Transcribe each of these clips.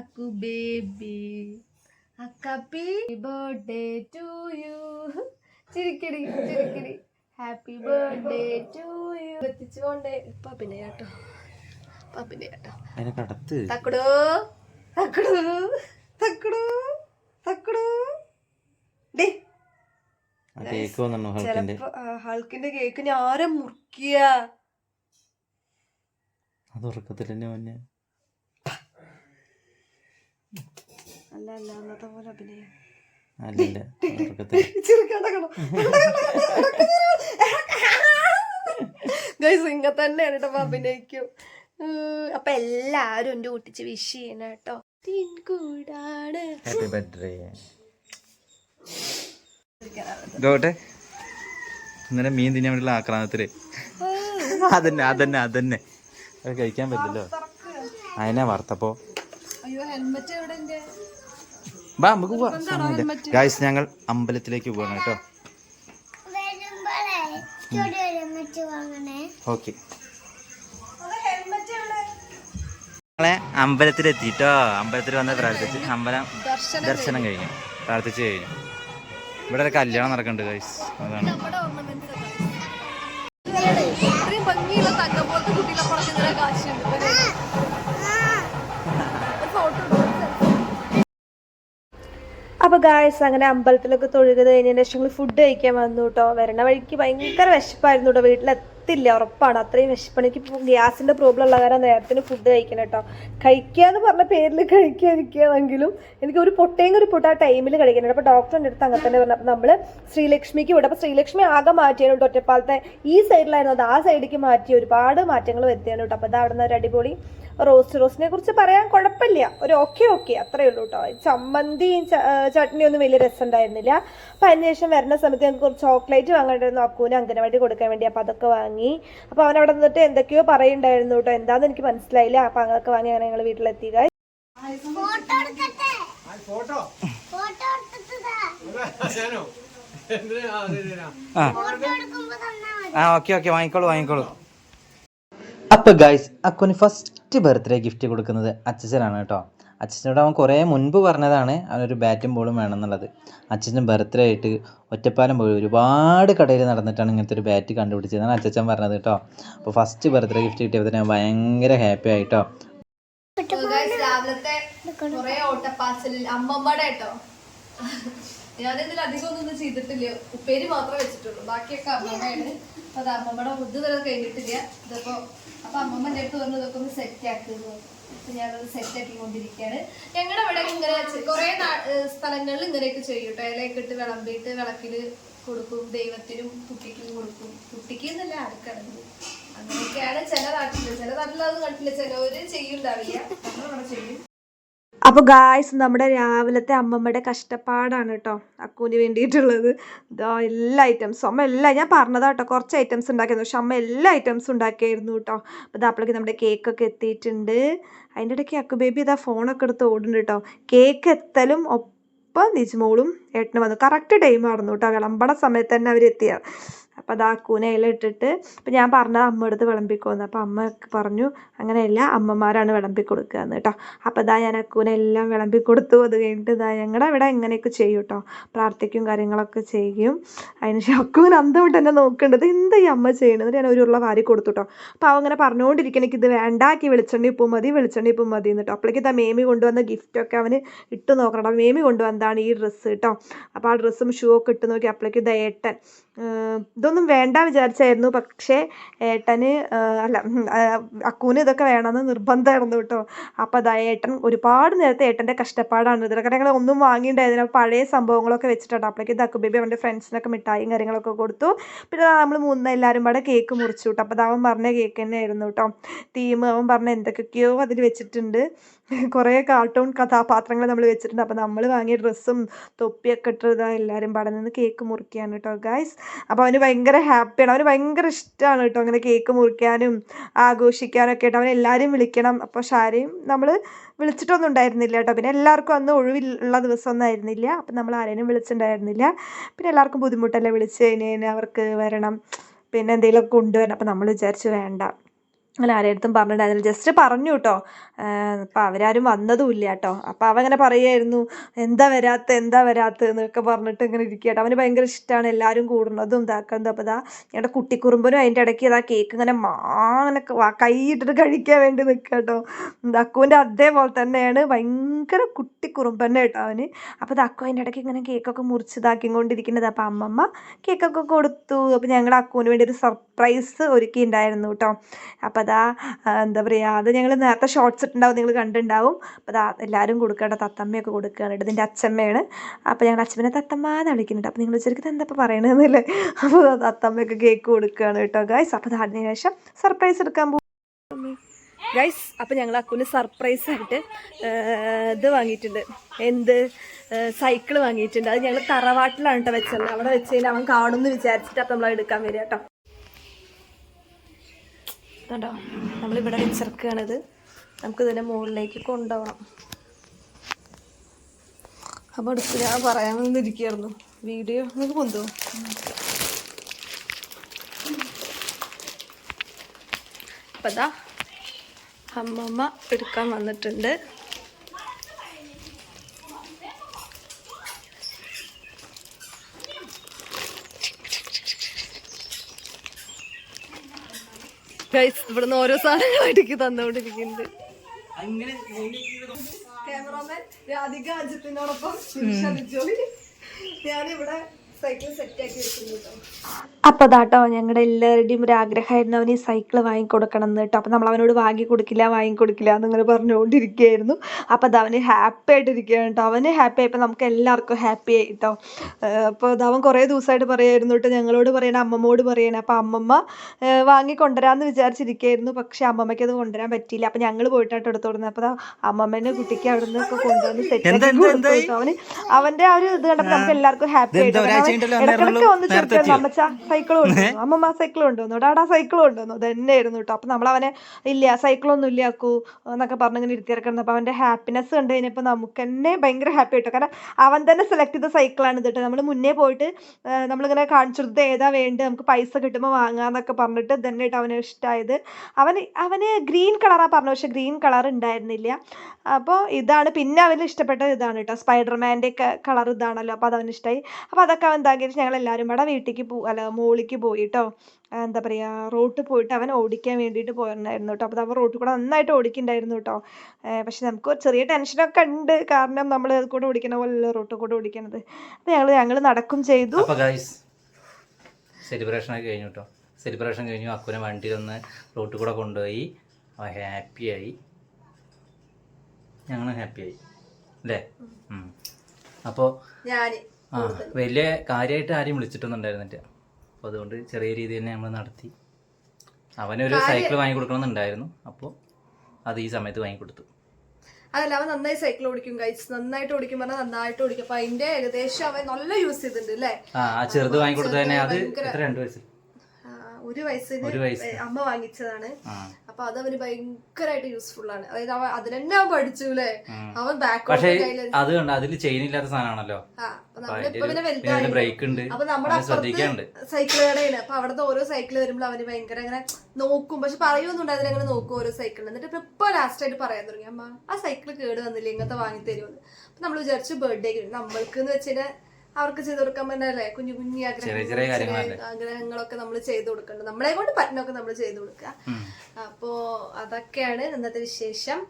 അക്കു baby. അക്കാപ്പി birthday to you ചിരിക്കടി ചിരിക്കടി. ഹാപ്പി ബർത്ത്ഡേ ടു യു എത്തിച്ചു കൊണ്ടേ പപ്പിന്റെ കേട്ടോ. പപ്പിന്റെ കേട്ടോ. തക്കടോ. തക്കടോ. തക്കടോ. തക്കടോ. ഡേ. ചെലപ്പോ ഹൾക്കിന്റെ? കേക്ക് ഞാരെ മുറിക്കുക അത് ഉറക്കത്തിൽ തന്നെ മുന്നേ അല്ല അല്ല അന്നത്തെ പോലെ അഭിനയം. അല്ലല്ല ഉറക്കത്തിൽ ഗൈസ് ഇങ്ങ തന്നെയാണ് കേട്ടോ അഭിനയിക്കും. അപ്പൊ എല്ലാരും എന്റെ കുട്ടിച്ച് വിഷ് ചെയ്യണം കേട്ടോ. ഹാപ്പി ബർത്ത്ഡേ ഗോട്ടെ ഇങ്ങനെ മീൻ തിന്നാൻ വേണ്ടിയുള്ള ആക്രാന്തത്തിൽ. അതന്നെ അതന്നെ അതന്നെ. അത് കഴിക്കാൻ പറ്റില്ലല്ലോ. അതിനാ വറുത്തപ്പോ? അയ്യോ ഹെൽമെറ്റ് ബാ നമുക്ക് പോവാം. ഗായ്സ് ഞങ്ങൾ അമ്പലത്തിലേക്ക് പോകണം കേട്ടോ. ഓക്കെ. അമ്പലത്തിലെത്തിട്ടോ. അമ്പലത്തിൽ വന്ന് പ്രാർത്ഥിച്ച് അമ്പലം ദർശനം കഴിഞ്ഞു. പ്രാർത്ഥിച്ച് കഴിഞ്ഞു. ഇവിടെ ഒരു കല്യാണം നടക്കുന്നുണ്ട് ഗൈസ് അതാണ്. ഭംഗിയുള്ള തങ്കം പോലത്തെ കുട്ടികളെ പറഞ്ഞ കാശുണ്ട് ഗായസ് അങ്ങനെ അമ്പലത്തിലൊക്കെ തൊഴുകത് കഴിഞ്ഞതിന് ശേഷം ഞങ്ങൾ ഫുഡ് കഴിക്കാൻ വന്നു കേട്ടോ വരണ വഴിക്ക് ഭയങ്കര വിശപ്പായിരുന്നു കേട്ടോ വീട്ടിലെത്തില്ല ഉറപ്പാണ്. അത്രയും വിശപ്പാണ്. എനിക്ക് ഇപ്പോൾ ഗ്യാസിന്റെ പ്രോബ്ലം ഉള്ള കാരണം നേരത്തിന് ഫുഡ് കഴിക്കണം കേട്ടോ കഴിക്കുക എന്ന് പറഞ്ഞ പേരിൽ കഴിക്കാതിരിക്കുകയാണെങ്കിലും എനിക്ക് ഒരു പൊട്ടേങ്ക ഒരു പൊട്ട ആ ടൈമിൽ കഴിക്കണം അപ്പോൾ ഡോക്ടറിന്റെ അടുത്ത് അങ്ങനെ തന്നെ പറഞ്ഞു. അപ്പോൾ നമ്മൾ ശ്രീലക്ഷ്മിക്ക് വിടും. അപ്പോൾ ശ്രീലക്ഷ്മി ആകെ മാറ്റിയാണ് കേട്ടോ ഒറ്റപ്പാലത്തെ. ഈ സൈഡിലായിരുന്നു അത്. ആ സൈഡിലേക്ക് മാറ്റി ഒരുപാട് മാറ്റങ്ങൾ വരുത്തിയാണ് കേട്ടോ അപ്പോൾ അത് അവിടെ നിന്ന് ഒരു അടിപൊളി റോസ്റ്റ് റോസ്റ്റിനെ കുറിച്ച് പറയാൻ കുഴപ്പമില്ല. ഒരു ഓക്കെ ഓക്കെ അത്രയേ ഉള്ളൂ കേട്ടോ ചമ്മന്തിയും ചട്നി ചട്നിയും ഒന്നും വലിയ രസം ഉണ്ടായിരുന്നില്ല. അപ്പം അതിനുശേഷം വരുന്ന സമയത്ത് ഞങ്ങൾക്ക് കുറച്ച് ചോക്ലേറ്റ് വാങ്ങേണ്ടായിരുന്നു അക്കൂന് അംഗനവാടി കൊടുക്കാൻ വേണ്ടി. അപ്പം അതൊക്കെ വാങ്ങി. അപ്പോൾ അവൻ അവിടെ നിന്നിട്ട് എന്തൊക്കെയോ പറയുണ്ടായിരുന്നു കേട്ടോ എന്താണെന്ന് എനിക്ക് മനസ്സിലായില്ല. അപ്പം അങ്ങനൊക്കെ വാങ്ങി അങ്ങനെ ഞങ്ങൾ വീട്ടിലെത്തി. ആ ഓക്കെ ഓക്കെ വാങ്ങിക്കോളൂ വാങ്ങിക്കോളൂ. അപ്പൊ ഗൈസ് അക്കുന് ഫസ്റ്റ് ബർത്ത്ഡേ ഗിഫ്റ്റ് കൊടുക്കുന്നത് അച്ഛനാണ് കേട്ടോ. അച്ഛനോട് അവൻ കുറേ മുൻപ് പറഞ്ഞതാണ് അവനൊരു ബാറ്റും ബോളും വേണമെന്നുള്ളത്. അച്ഛന്റെ ബർത്ത്ഡേ ആയിട്ട് ഒറ്റപ്പാലം പോയി. ഒരുപാട് കടയിൽ നടന്നിട്ടാണ് ഇങ്ങനത്തെ ഒരു ബാറ്റ് കണ്ടുപിടിച്ചതെന്നാണ് അച്ഛൻ പറഞ്ഞത് കേട്ടോ. അപ്പോൾ ഫസ്റ്റ് ബർത്ത്ഡേ ഗിഫ്റ്റ് കിട്ടിയപ്പോൾ ഞാൻ ഭയങ്കര ഹാപ്പി ആയിട്ടോ രാവിലത്തെ കുറേ ഓട്ടപ്പാച്ചിലിൽ അമ്മമ്മയുടെ കേട്ടോ. ഞാനിതിൽ അധികം ഒന്നും ചെയ്തിട്ടില്ല. ഉപ്പേരി മാത്രമേ വെച്ചിട്ടുള്ളൂ. ബാക്കിയൊക്കെ അമ്മമ്മയാണ്. അപ്പൊ അത് അമ്മമ്മയുടെ ഇത് വരെ കഴിഞ്ഞിട്ടില്ല. ഇതിപ്പോ അപ്പൊ അമ്മമ്മ എന്റെ അടുത്ത് പറഞ്ഞു ഇതൊക്കെ ഒന്ന് സെറ്റ് ആക്കുന്നു അപ്പൊ ഞാനത് സെറ്റ് ആക്കിക്കൊണ്ടിരിക്കുകയാണ് ഞങ്ങളുടെ ഇവിടെ ഇങ്ങനെ കുറെ സ്ഥലങ്ങളിൽ ഇങ്ങനെയൊക്കെ ചെയ്യും കേട്ടോ ഇലയൊക്കെ ഇട്ട് വിളമ്പിയിട്ട് വിളക്കിൽ കൊടുക്കും. ദൈവത്തിനും കുട്ടിക്കും കൊടുക്കും. കുട്ടിക്ക് എന്നല്ല അടുക്കണത് അങ്ങനെയൊക്കെയാണ് ചില നാട്ടിൽ. ചില നാട്ടിൽ അത് കണ്ടില്ല ചിലവര് ചെയ്യുണ്ടാവില്ല. നമ്മളവിടെ ചെയ്യും. അപ്പൊ ഗായ്സ് നമ്മുടെ രാവിലത്തെ അമ്മമ്മയുടെ കഷ്ടപ്പാടാണ് കേട്ടോ അക്കൂന് വേണ്ടിയിട്ടുള്ളത്. ഇതാ എല്ലാ ഐറ്റംസും അമ്മ എല്ലാം ഞാൻ പറഞ്ഞതാ കേട്ടോ കുറച്ച് ഐറ്റംസ് ഉണ്ടാക്കിയിരുന്നു. പക്ഷെ അമ്മ എല്ലാ ഐറ്റംസും ഉണ്ടാക്കിയായിരുന്നു കേട്ടോ അപ്പോൾ അപ്പോഴേക്ക് നമ്മുടെ കേക്കൊക്കെ എത്തിയിട്ടുണ്ട്. അതിന്റെ ഇടയ്ക്ക് അക്കു ബേബി ഇതാ ഫോണൊക്കെ എടുത്ത് ഓടുന്നുണ്ട് കേട്ടോ കേക്ക് എത്തലും ഒപ്പം നിജ്മോളും ഏട്ടന് വന്നു. കറക്റ്റ് ടൈം ആയിരുന്നു കേട്ടോ വിളമ്പണ സമയത്ത് തന്നെ അവരെത്തിയ അപ്പോൾ അത് അക്കൂനെ ഇട്ടിട്ട് ഇപ്പം ഞാൻ പറഞ്ഞത് അമ്മ എടുത്ത് വിളമ്പിക്കോന്ന്. അപ്പോൾ അമ്മ പറഞ്ഞു അങ്ങനെയല്ല അമ്മമാരാണ് വിളമ്പി കൊടുക്കുക എന്ന് കേട്ടോ അപ്പോൾ ഇതാ ഞാൻ അക്കൂനെ എല്ലാം വിളമ്പി കൊടുത്തു അത് കഴിഞ്ഞിട്ട് ഇതാ ഞങ്ങളുടെ ഇവിടെ ഇങ്ങനെയൊക്കെ ചെയ്യും കേട്ടോ പ്രാർത്ഥിക്കും കാര്യങ്ങളൊക്കെ ചെയ്യും. അതിന് ശേഷം അക്കൂന് അന്തം വിട്ട് എന്നെ നോക്കേണ്ടത് എന്താ ഈ അമ്മ ചെയ്യണത്? ഞാൻ ഒരു ഉള്ള വാരി കൊടുത്തു കേട്ടോ അപ്പോൾ അവ അങ്ങനെ പറഞ്ഞുകൊണ്ടിരിക്കണം എനിക്ക് ഇത് വേണ്ടാക്കി വെളിച്ചെണ്ണി ഇപ്പം മതി വെളിച്ചെണ്ണി ഇപ്പം മതി എന്നിട്ടോ അപ്പോഴേക്ക് ഇതാ മേമി കൊണ്ടുവന്ന ഗിഫ്റ്റൊക്കെ അവന് ഇട്ട് നോക്കണം മേമി കൊണ്ടുവന്നതാണ് ഈ ഡ്രസ്സ് കേട്ടോ അപ്പോൾ ആ ഡ്രസ്സും ഷൂ ഒക്കെ ഇട്ട് നോക്കി. അപ്പോഴേക്ക് ഇതാ ഏട്ടൻ ഇതൊന്നും വേണ്ട വിചാരിച്ചായിരുന്നു. പക്ഷേ ഏട്ടന് അല്ല അക്കൂന് ഇതൊക്കെ വേണമെന്ന് നിർബന്ധമായിരുന്നു കേട്ടോ. അപ്പോൾ അതാ ഏട്ടൻ ഒരുപാട് നേരത്തെ ഏട്ടന്റെ കഷ്ടപ്പാടാണ്. ഇതൊക്കെ ഞങ്ങൾ ഒന്നും വാങ്ങിയിട്ടുണ്ടായിരുന്നില്ല പഴയ സംഭവങ്ങളൊക്കെ വെച്ചിട്ടുണ്ട്. അപ്പോഴേക്ക് ഇത് അക്കുബേബി അവന്റെ ഫ്രണ്ട്സിനൊക്കെ മിഠായിയും കാര്യങ്ങളൊക്കെ കൊടുത്തു. പിന്നെ നമ്മൾ മൂന്ന് എല്ലാവരും പാടെ കേക്ക് മുറിച്ചു കേട്ടോ അപ്പോൾ അവൻ പറഞ്ഞ കേക്ക് തന്നെ ആയിരുന്നു കേട്ടോ. തീം അവൻ പറഞ്ഞ എന്തൊക്കെയൊക്കെയോ അതിൽ വെച്ചിട്ടുണ്ട്. കുറേ കാർട്ടൂൺ കഥാപാത്രങ്ങൾ നമ്മൾ വെച്ചിട്ടുണ്ട്. അപ്പോൾ നമ്മൾ വാങ്ങിയ ഡ്രസ്സും തൊപ്പിയൊക്കെ ഇട്ടത് എല്ലാവരും പാടെ നിന്ന് കേക്ക് മുറിക്കുകയാണ് കേട്ടോ ഗായ്സ് അപ്പോൾ അവന് ഭയങ്കര ഹാപ്പിയാണ് അവന് ഭയങ്കര ഇഷ്ടമാണ് കേട്ടോ അങ്ങനെ കേക്ക് മുറിക്കാനും ആഘോഷിക്കാനും ഒക്കെ ആയിട്ട്. അവൻ എല്ലാവരും വിളിക്കണം. അപ്പോൾ ഷാരെയും നമ്മൾ വിളിച്ചിട്ടൊന്നും ഉണ്ടായിരുന്നില്ല കേട്ടോ പിന്നെ എല്ലാവർക്കും അന്ന് ഒഴിവുള്ള ദിവസമൊന്നും ആയിരുന്നില്ല. അപ്പം നമ്മൾ ആരെയും വിളിച്ചിട്ടുണ്ടായിരുന്നില്ല. പിന്നെ എല്ലാവർക്കും ബുദ്ധിമുട്ടല്ലേ വിളിച്ച് കഴിഞ്ഞ് അവർക്ക് വരണം. പിന്നെ എന്തെങ്കിലുമൊക്കെ കൊണ്ടുവരണം. അപ്പം നമ്മൾ വിചാരിച്ചു വേണ്ട. അങ്ങനെ ആരെടുത്തും പറഞ്ഞിട്ടുണ്ടായിരുന്നില്ല. ജസ്റ്റ് പറഞ്ഞു കേട്ടോ. അപ്പം അവരാരും വന്നതുമില്ല കേട്ടോ. അപ്പം അവൻ അങ്ങനെ പറയുമായിരുന്നു എന്താ വരാത്ത എന്താ വരാത്ത? എന്നൊക്കെ പറഞ്ഞിട്ട് ഇങ്ങനെ ഇരിക്കുക കേട്ടോ. അവന് ഭയങ്കര ഇഷ്ടമാണ് എല്ലാവരും കൂടുന്നതും ഇതാക്കുന്നതും. അപ്പോൾ ഇതാ ഞങ്ങളുടെ കുട്ടിക്കുറുമ്പനും അതിന്റെ ഇടയ്ക്ക് ഇതാ കേക്ക് ഇങ്ങനെ മാങ്ങനെ കൈയിട്ടിട്ട് കഴിക്കാൻ വേണ്ടി നിൽക്കുക കേട്ടോ. അക്കുവിന്റെ അതേപോലെ തന്നെയാണ്. ഭയങ്കര കുട്ടിക്കുറുമ്പന്നെ കേട്ടോ അവന്. അപ്പോൾ ദക്കു അതിന്റെ ഇടയ്ക്ക് ഇങ്ങനെ കേക്കൊക്കെ മുറിച്ച് കൊണ്ടിരിക്കുന്നത് അപ്പോൾ അമ്മമ്മ കേക്കൊക്കെ കൊടുത്തു. അപ്പോൾ ഞങ്ങളുടെ അക്കുവിന് വേണ്ടി ഒരു സർപ്രൈസ് ഒരുക്കി ഒരുക്കിയിട്ടുണ്ടായിരുന്നു കേട്ടോ അപ്പോൾ അതാ എന്താ പറയുക അത് ഞങ്ങൾ നേരത്തെ ഷോർട്സ് ഇട്ടുണ്ടാവും നിങ്ങൾ കണ്ടിട്ടുണ്ടാവും. അപ്പോൾ അതാ എല്ലാവരും കൊടുക്കേണ്ട തത്തമ്മയൊക്കെ കൊടുക്കുകയാണ്. ഇത് ഇതിന്റെ അച്ഛമ്മയാണ്. അപ്പോൾ ഞങ്ങൾ അച്ഛമ്മനെ തത്തമ്മ എന്ന് വിളിക്കുന്നുണ്ട് അപ്പോൾ നിങ്ങൾ ശരിക്കും എന്താ ഇപ്പോൾ പറയണതെന്നല്ലേ? അപ്പോൾ തത്തമ്മയൊക്കെ കേക്ക് കൊടുക്കുകയാണ് കേട്ടോ ഗൈസ് അപ്പോൾ അതിന് ശേഷം സർപ്രൈസ് എടുക്കാൻ പോകും ഗൈസ് അപ്പോൾ ഞങ്ങൾ അക്കുവിന് സർപ്രൈസ് ആയിട്ട് ഇത് വാങ്ങിയിട്ടുണ്ട്. എന്ത്? സൈക്കിൾ വാങ്ങിയിട്ടുണ്ട്. അത് ഞങ്ങൾ തറവാട്ടിലാണ് കേട്ടോ വെച്ചത്. അവിടെ വെച്ച് കഴിഞ്ഞാൽ അവൻ കാണുമെന്ന് വിചാരിച്ചിട്ട് അപ്പം നമ്മൾ എടുക്കാൻ വരിക കേട്ടോ. കണ്ടോ? നമ്മളിവിടെ വെച്ചിറക്കുകയാണിത്. നമുക്ക് ഇതിന്റെ മുകളിലേക്ക് കൊണ്ടുപോകണം. അപ്പോൾ അടുത്ത് ഞാൻ പറയാൻ വന്നിരിക്കുകയായിരുന്നു. വീഡിയോ നിങ്ങൾക്ക് കൊണ്ടുപോകും. അപ്പം അതാ അമ്മമ്മ എടുക്കാൻ വന്നിട്ടുണ്ട്. ഗൈസ് ഇവിടുന്ന് ഓരോ സാധനങ്ങളായിട്ട് എനിക്ക് തന്നുകൊണ്ടിരിക്കുന്നുണ്ട്. ക്യാമറാമാൻ രാധിക അജിത്തിനോടൊപ്പം ഞാനിവിടെ സൈക്കിൾ സെറ്റ് ആക്കി വെക്കുന്നു അപ്പോൾ അതാട്ടോ ഞങ്ങളുടെ എല്ലാവരുടെയും ഒരു ആഗ്രഹമായിരുന്നു അവന് ഈ സൈക്കിൾ വാങ്ങിക്കൊടുക്കണം എന്ന് കേട്ടോ. അപ്പോൾ നമ്മൾ അവനോട് വാങ്ങി കൊടുക്കില്ല വാങ്ങി കൊടുക്കില്ല എന്നിങ്ങനെ പറഞ്ഞുകൊണ്ടിരിക്കുകയായിരുന്നു. അപ്പോൾ അത് അവന് ഹാപ്പി ആയിട്ടിരിക്കുകയാണ് കേട്ടോ. അവന് ഹാപ്പി ആയപ്പോൾ നമുക്ക് എല്ലാവർക്കും ഹാപ്പി ആയി കേട്ടോ. അപ്പോൾ അത് അവൻ കുറേ ദിവസമായിട്ട് പറയായിരുന്നു കേട്ടോ ഞങ്ങളോട് പറയണ അമ്മമ്മോട് പറയണേ. അപ്പോൾ അമ്മമ്മ വാങ്ങിക്കൊണ്ടുവരാമെന്ന് വാങ്ങി കൊണ്ടുവരാമെന്ന് വിചാരിച്ചിരിക്കുകയായിരുന്നു. പക്ഷേ അമ്മമ്മയ്ക്ക് അത് കൊണ്ടുവരാൻ പറ്റിയില്ല. അപ്പോൾ ഞങ്ങൾ പോയിട്ടാണ് എടുത്തു കൊടുക്കുന്നത്. അപ്പോൾ അമ്മമ്മേനെ കുട്ടിക്ക് അവിടെ നിന്നൊക്കെ കൊണ്ടുവന്ന് സെറ്റ് ആക്കി കൊടുത്തു അവന്. അവന്റെ ആ ഒരു ഇത് കണ്ടപ്പോൾ നമുക്ക് എല്ലാവർക്കും ഹാപ്പി ആയിട്ട്. ഇടക്കിടക്ക് വന്ന് ചെറുക്കാൻ അമ്മച്ച സൈക്കിൾ കൊണ്ടുവന്നു അമ്മമ്മ സൈക്കിൾ കൊണ്ടുവന്നു ഡാഡാ സൈക്കിൾ കൊണ്ടുവന്നു തന്നെയായിരുന്നു കേട്ടോ അപ്പം നമ്മൾ അവനെ ഇല്ല സൈക്കിളൊന്നും ആക്കൂ എന്നൊക്കെ പറഞ്ഞ് ഇങ്ങനെ ഇരുത്തിയിറക്കുന്നത് അപ്പോൾ അവന്റെ ഹാപ്പിനെസ് കണ്ടു കഴിഞ്ഞപ്പോൾ നമുക്ക് തന്നെ ഭയങ്കര ഹാപ്പി ആയിട്ടോ കാരണം അവൻ തന്നെ സെലക്ട് ചെയ്ത സൈക്കിളാണ് ഇത് കേട്ടോ നമ്മൾ മുന്നേ പോയിട്ട് നമ്മളിങ്ങനെ കാണിച്ചു കൊടുത്ത് ഏതാ വേണ്ടത്? നമുക്ക് പൈസ കിട്ടുമ്പോൾ വാങ്ങാന്നൊക്കെ പറഞ്ഞിട്ട് തന്നെ കേട്ടോ അവന് ഇഷ്ടമായത് അവന് അവന് ഗ്രീൻ കളറാ പറഞ്ഞു പക്ഷെ ഗ്രീൻ കളർ ഉണ്ടായിരുന്നില്ല അപ്പോൾ ഇതാണ് പിന്നെ അവന് ഇഷ്ടപ്പെട്ട ഇതാണ് കേട്ടോ സ്പൈഡർമാന്റെ കളർ ഇതാണല്ലോ. അപ്പോൾ അത് അവന് ഇഷ്ടമായി അപ്പോൾ അതൊക്കെ അവൻ എന്താക്കിയിട്ട് ഞങ്ങൾ എല്ലാവരും കൂടെ വീട്ടിലേക്ക് പോ അല്ല മോളിക്ക് പോയി കേട്ടോ എന്താ പറയുക റോട്ടിൽ പോയിട്ട് അവൻ ഓടിക്കാൻ വേണ്ടിയിട്ട് പോയിട്ടുണ്ടായിരുന്നു കേട്ടോ. അപ്പോൾ അവൻ റോട്ടിൽ കൂടെ നന്നായിട്ട് ഓടിക്കുന്നുണ്ടായിരുന്നു കേട്ടോ. പക്ഷെ നമുക്ക് ഒരു ചെറിയ ടെൻഷനൊക്കെ ഉണ്ട്. കാരണം നമ്മൾ അത് കൂടെ ഓടിക്കണ പോലെയല്ല റോട്ടിൽ കൂടെ ഓടിക്കണത് അപ്പോൾ ഞങ്ങൾ ഞങ്ങൾ നടക്കും ചെയ്തു. സെലിബ്രേഷൻ ഒക്കെ കഴിഞ്ഞു കേട്ടോ. സെലിബ്രേഷൻ കഴിഞ്ഞു. അക്കുനെ വണ്ടിയിലൊന്ന് റോട്ടിൽ കൂടെ കൊണ്ടുപോയി. അവ ഹാപ്പിയായി ഞങ്ങൾ ഹാപ്പിയായി അല്ലേ? അപ്പോൾ വലിയ കാര്യമായിട്ട് ആരെയും വിളിച്ചിട്ടൊന്നും ഉണ്ടായിരുന്നില്ല. അപ്പോൾ അതുകൊണ്ട് ചെറിയ രീതി തന്നെ നമ്മൾ നടത്തി. അവനൊരു സൈക്കിൾ വാങ്ങി കൊടുക്കണമെന്നുണ്ടായിരുന്നു അപ്പോൾ അത് ഈ സമയത്ത് വാങ്ങി കൊടുത്തു അതല്ല അവൻ നന്നായി സൈക്കിൾ ഓടിക്കും ഗൈസ് നന്നായിട്ട് ഓടിക്കും പറഞ്ഞാൽ നന്നായിട്ട് ഓടിക്കും. അപ്പൊ അതിന്റെ ഏകദേശം അവൻ നല്ല യൂസ് ചെയ്തിട്ടുണ്ട് അല്ലേ ആ ചെറുത് ചെറുത് വാങ്ങിക്കൊടുത്തു തന്നെ അത് രണ്ട് വയസ്സ് ആ, ഒരു വയസ്സിന് അമ്മ വാങ്ങിച്ചതാണ്. അപ്പൊ അത് അവന് ഭയങ്കരമായിട്ട് യൂസ്ഫുൾ ആണ്. അതായത് അവൻ അതിനെന്നെ അവൻ പഠിച്ചു അല്ലേ അവൻ ബാക്ക് അത് കണ്ട? അതിൽ ചെയിൻ ഇല്ലാത്ത സാധനമാണല്ലോ. ബ്രേക്ക് ഉണ്ട്. അപ്പൊ നമ്മുടെ സൈക്കിൾ കടയിൽ. അപ്പൊ അവിടുത്തെ ഓരോ സൈക്കിൾ വരുമ്പോൾ അവന് ഭയങ്കര അങ്ങനെ നോക്കും. പക്ഷെ പറയുമെന്നുണ്ട് അതിലങ്ങനെ നോക്കും ഓരോ സൈക്കിൾ എന്നിട്ട് ഇപ്പൊ ഇപ്പൊ ലാസ്റ്റ് ആയിട്ട് പറയാൻ തുടങ്ങി. അമ്മ ആ സൈക്കിൾ കേട് വന്നില്ലേ? ഇങ്ങനത്തെ വാങ്ങി തരുമെന്ന് അപ്പൊ നമ്മൾ വിചാരിച്ചു ബർത്ത്ഡേ നമ്മൾക്ക് എന്ന് വെച്ചാൽ അവർക്ക് ചെയ്തു കൊടുക്കാൻ പറ്റില്ലേ കുഞ്ഞു കുഞ്ഞു ചെറിയ ചെറിയ കാര്യങ്ങളല്ലേ? ആഗ്രഹങ്ങളൊക്കെ നമ്മൾ ചെയ്തു കൊടുക്കുന്നുണ്ട് നമ്മളെ കൊണ്ട് പറ്റുന്നൊക്കെ നമ്മൾ ചെയ്തു കൊടുക്കുക. അപ്പോ അതൊക്കെയാണ് ഇന്നത്തെ വിശേഷം.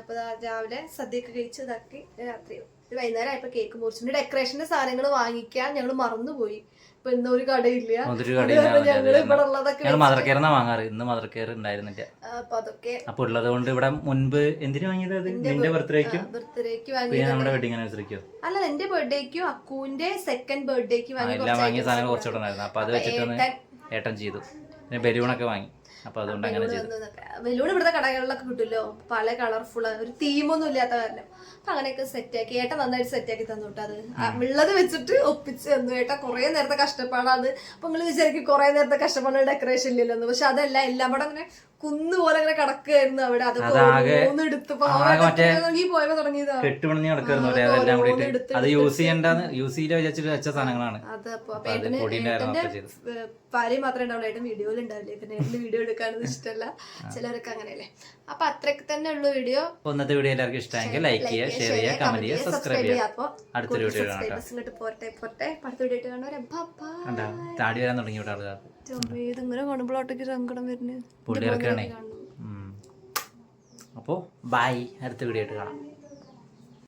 അപ്പൊ രാവിലെ സദ്യയൊക്കെ കഴിച്ച് ഇതാക്കി രാത്രി ഒരു വൈകുന്നേരം ആയപ്പോ കേക്ക് മുറിച്ചിട്ടുണ്ട് ഡെക്കറേഷന്റെ സാധനങ്ങൾ വാങ്ങിക്കാൻ ഞങ്ങൾ മറന്നുപോയി. ഇപ്പൊ ഇന്ന് ഒരു കടയില്ല. ഞങ്ങൾ ഇവിടെ ഉള്ളതൊക്കെ ഞങ്ങൾ മദർ കെയറിനാ വാങ്ങാറ്. ഇന്ന് മദർ കെയർ ഉണ്ടായിരുന്നില്ല അപ്പൊ അതൊക്കെ അപ്പൊ ഉള്ളത് കൊണ്ട് ഇവിടെ മുൻപ് എന്തിനു വാങ്ങിയത് അത്? നിന്റെ ബർത്ത്ഡേക്കും ബർത്ത്ഡേക്ക് വാങ്ങിയത് നമ്മുടെ വെഡിങ് ആനിവേഴ്സറിക്കോ അല്ല എന്റെ ബർത്ത്ഡേക്കും അക്കുവിന്റെ സെക്കൻഡ് ബർത്ത്ഡേക്ക് വാങ്ങിയ സാധനങ്ങൾ കുറച്ചുകൂടെ ഉണ്ടായിരുന്നു. അപ്പൊ അത് വെച്ചിട്ട് ഏട്ടൻ ചെയ്തു. പിന്നെ ബലൂണൊക്കെ വാങ്ങി. അപ്പൊ അതുകൊണ്ട് അങ്ങനെ ചെയ്തു. വെല്ലൂട് ഇവിടുത്തെ കടകളിലൊക്കെ കിട്ടുമല്ലോ? പല കളർഫുൾ ഒരു തീമൊന്നും ഇല്ലാത്ത കാരണം. അപ്പൊ അങ്ങനെയൊക്കെ സെറ്റ് ആക്കി. ഏട്ടൻ നന്നായിട്ട് സെറ്റ് ആക്കി തന്നു അത്. ഉള്ളത് വെച്ചിട്ട് ഒപ്പിച്ച് തന്നു. ഏട്ട കുറെ നേരത്തെ കഷ്ടപ്പാടാണ്. അപ്പൊ നിങ്ങൾ വിചാരിക്കും കുറെ നേരത്തെ കഷ്ടപ്പാടുള്ള ഡെക്കറേഷൻ ഇല്ലല്ലോ എന്ന്. പക്ഷെ അതല്ല എല്ലാം കൂടെ അങ്ങനെ കുന്ന് പോലെ അങ്ങനെ കിടക്കുകയായിരുന്നു അവിടെ അതൊക്കെ അത് യൂസ് ചെയ്യണ്ടെന്ന് യൂസ് ചെയ്യില്ല വിചാരിച്ചിട്ട് വെച്ച സാധനങ്ങളാണ്. ഭാര്യ മാത്രമേ ഉണ്ടാവുള്ളൂ. ഏട്ടൻ വീഡിയോയിൽ ഉണ്ടാവില്ലേ. പിന്നെ ഏട്ടന് വീഡിയോ എടുക്കാനൊന്നും ഇഷ്ടമല്ല. ചിലരൊക്കെ അങ്ങനെയല്ലേ. അപ്പൊ അത്രയ്ക്ക് തന്നെ ഉള്ളു വീഡിയോ. ഒന്നത്തെ വീഡിയോ എല്ലാവർക്കും ഇഷ്ടമെങ്കിൽ ലൈക്ക് ചെയ്യുക ഷെയർ ചെയ്യുക കമന്റ് ചെയ്യുക സബ്സ്ക്രൈബ് ചെയ്യുക. അപ്പൊ അടുത്തൊരു വീഡിയോ പോരട്ടെ. അപ്പൊ അടുത്ത വീഡിയോ താടി വരാൻ തുടങ്ങി ഇവിടെ സങ്കടം പുള്ളിയിറക്കാണേ അപ്പോൾ ബൈ അടുത്ത വീഡിയോ ആയിട്ട് കാണാം.